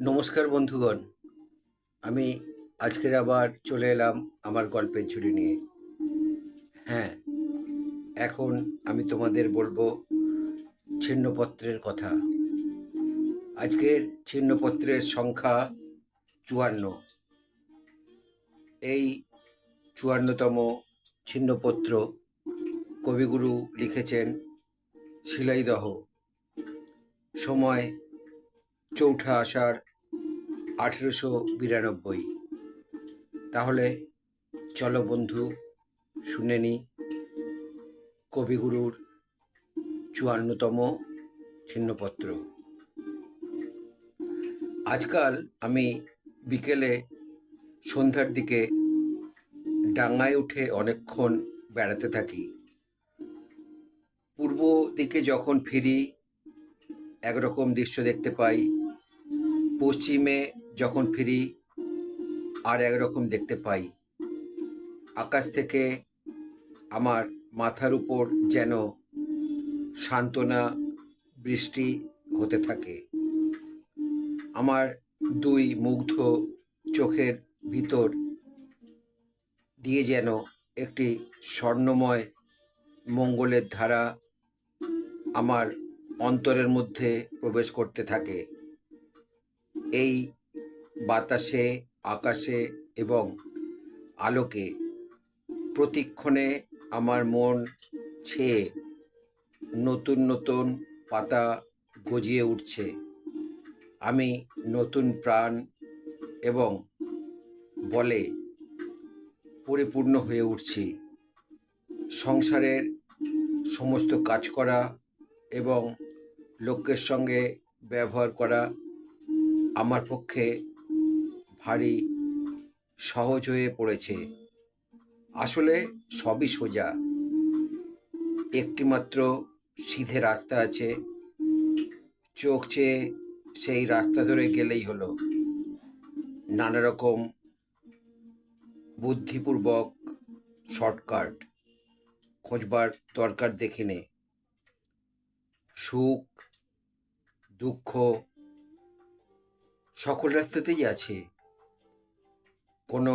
নমস্কার বন্ধুগণ। আমি আজকের আবার চলে এলাম আমার গল্পের ঝুড়ি নিয়ে। হ্যাঁ এখন আমি তোমাদের বলব ছিন্নপত্রের কথা। আজকের ছিন্নপত্রের সংখ্যা চুয়ান্ন। এই চুয়ান্নতম ছিন্নপত্র কবিগুরু লিখেছেন শিলাইদহ। সময় চৌঠা আষাঢ় আঠেরোশো বিরানব্বই। তাহলে চলো বন্ধু, শুনে নি কবিগুরুর চুয়ান্নতম ছিন্নপত্র। আজকাল আমি বিকেলে সন্ধ্যার দিকে ডাঙায় উঠে অনেকক্ষণ বেড়াতে থাকি। পূর্ব দিকে যখন ফিরি, একরকম দৃশ্য দেখতে পাই। পশ্চিমে যখন ফিরি, আর একরকম দেখতে পাই। আকাশ থেকে আমার মাথার উপর যেন সান্ত্বনা, বৃষ্টি হতে থাকে। আমার দুই মুগ্ধ চোখের ভিতর দিয়ে যেন একটি স্বর্ণময় মঙ্গলের ধারা আমার অন্তরের মধ্যে প্রবেশ করতে থাকে। এই বাতাসে, আকাশে এবং আলোকে প্রতিক্ষণে আমার মন ছেয়ে নতুন নতুন পাতা গজিয়ে উঠছে। আমি নতুন প্রাণ এবং বলে পরিপূর্ণ হয়ে উঠছি। সংসারের সমস্ত কাজ করা এবং লোকের সঙ্গে ব্যবহার করা আমার পক্ষে ভারী সহজ হয়ে পড়েছে। আসলে সবই সোজা। একটিমাত্র সিধে রাস্তা আছে। চোখ চেয়ে সেই রাস্তা ধরে গেলেই হলো। নানা রকম বুদ্ধিপূর্বক শর্টকাট, খোঁজবার দরকার দেখে নে। সুখ, দুঃখ সকল রাস্তাতেই আছে। কোনো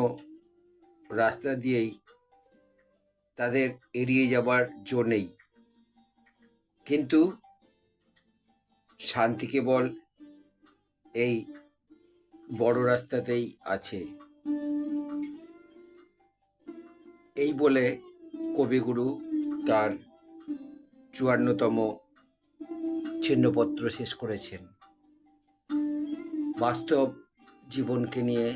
রাস্তা দিয়েই তাদের এড়িয়ে যাবার জো নেই। কিন্তু শান্তি কেবল এই বড় রাস্তাতেই আছে। এই বলে কবিগুরু তার চুয়ান্নতম ছিন্নপত্র শেষ করেছেন। বাস্তব জীবনকে নিয়ে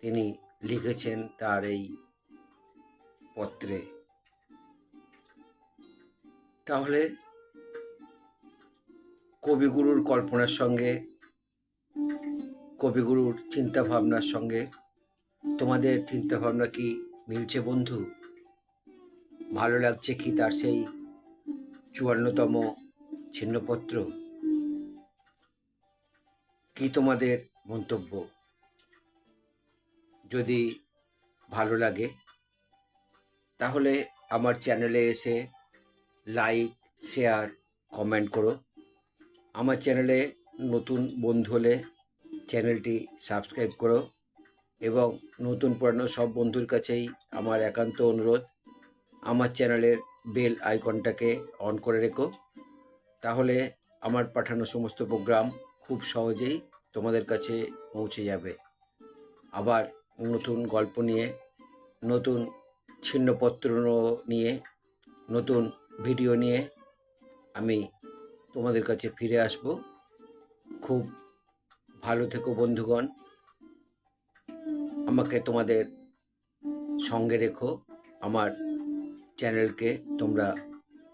তিনি লিখেছেন তার এই পত্রে। তাহলে কবিগুরুর কল্পনার সঙ্গে, কবিগুরুর চিন্তা ভাবনার সঙ্গে তোমাদের চিন্তা ভাবনা কি মিলছে বন্ধু? ভালো লাগছে কি তার সেই চুয়ান্নতম ছিন্নপত্র? কি তোমাদের মন্তব্য? যদি ভালো লাগে, তাহলে আমার চ্যানেলে এসে লাইক, শেয়ার, কমেন্ট করো। আমার চ্যানেলে নতুন বন্ধু হলে চ্যানেলটি সাবস্ক্রাইব করো এবং নতুন পুরানো সব বন্ধুর কাছেই আমার একান্ত অনুরোধ, আমার চ্যানেলের বেল আইকনটাকে অন করে রেখো। তাহলে আমার পাঠানো সমস্ত প্রোগ্রাম খুব সহজেই তোমাদের কাছে পৌঁছে যাবে। আবার নতুন গল্প নিয়ে, নতুন ছিন্নপত্র নিয়ে, নতুন ভিডিও নিয়ে আমি তোমাদের কাছে ফিরে আসব। খুব ভালো থেকো বন্ধুগণ। আমাকে তোমাদের সঙ্গে রেখো। আমার চ্যানেলকে তোমরা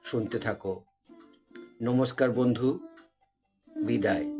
শুনতে থাকো। নমস্কার বন্ধু। বিদায়।